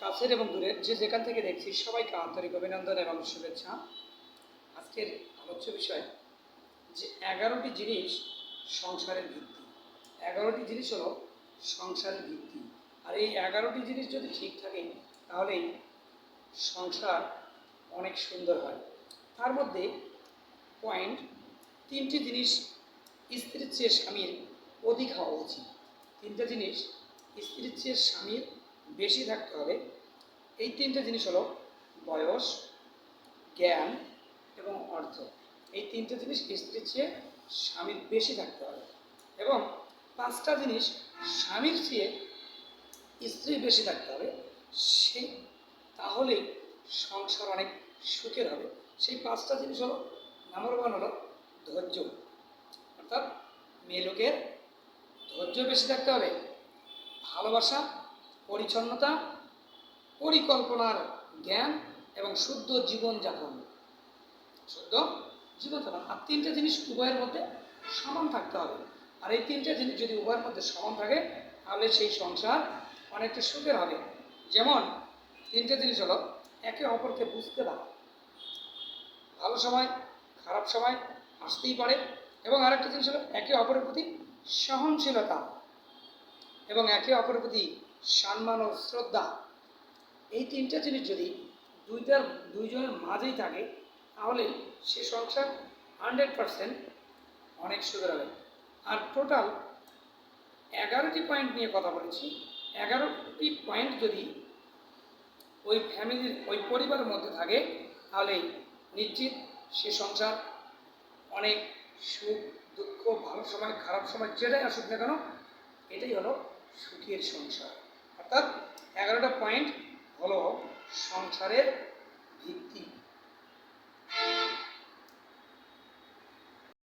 কাছের এবং দূরের যে যেখান থেকে দেখছি, সবাইকে আন্তরিক অভিনন্দন এবং শুভেচ্ছা। আজকের আলোচ্য বিষয়, যে এগারোটি জিনিস সংসারের ভিত্তি। এগারোটি জিনিস হলো সংসারের ভিত্তি। আর এই এগারোটি জিনিস যদি ঠিক থাকে তাহলেই সংসার অনেক সুন্দর হয়। তার মধ্যে পয়েন্ট তিনটি জিনিস স্ত্রীর চেয়ে স্বামীর অধিক হওয়া উচিত। তিনটে জিনিস স্ত্রীর চেয়ে স্বামীর বেশি থাকতে হবে। এই তিনটে জিনিস হলো বয়স, জ্ঞান এবং অর্থ। এই তিনটে জিনিস স্ত্রীর চেয়ে স্বামীর বেশি থাকতে হবে এবং পাঁচটা জিনিস স্বামীর চেয়ে স্ত্রীর বেশি থাকতে হবে, সেই তাহলেই সংসার অনেক সুখের হবে। সেই পাঁচটা জিনিস হলো নাম্বার ওয়ান হলো ধৈর্য। অর্থাৎ মেয়ে লোকের ধৈর্য বেশি থাকতে হবে, ভালোবাসা পরিচ্ছন্নতা, পরিকল্পনার জ্ঞান এবং শুদ্ধ জীবনযাপন। শুদ্ধ জীবনযাপন। আর তিনটে জিনিস উভয়ের মধ্যে সমান থাকতে হবে। আর এই তিনটে জিনিস যদি উভয়ের মধ্যে সমান থাকে, তাহলে সেই সংসার অনেকটা সুখের হবে। যেমন, তিনটে জিনিস হলো, একে অপরকে বুঝতে পারা ভালো সময়, খারাপ সময় আসতেই পারে। এবং আরেকটা জিনিস হলো, একে অপরের প্রতি সহনশীলতা। এবং একে অপরের প্রতি সম্মান ও শ্রদ্ধা। এই তিনটা জিনিস যদি দুইটার দুইজনের মাঝেই থাকে, তাহলে সে সংসার হান্ড্রেড পারসেন্ট অনেক সুন্দর হবে। আর টোটাল এগারোটি পয়েন্ট নিয়ে কথা বলেছি। এগারোটি পয়েন্ট যদি ওই ফ্যামিলির ওই পরিবারের মধ্যে থাকে, তাহলে নিশ্চিত সে সংসার অনেক সুখ, দুঃখ, ভালো সময়, খারাপ সময়, যেটাই আসুক না কেন, এটাই হলো সুখের সংসার। অর্থাৎ এগারোটা পয়েন্ট হলো সংসারের ভিত্তি।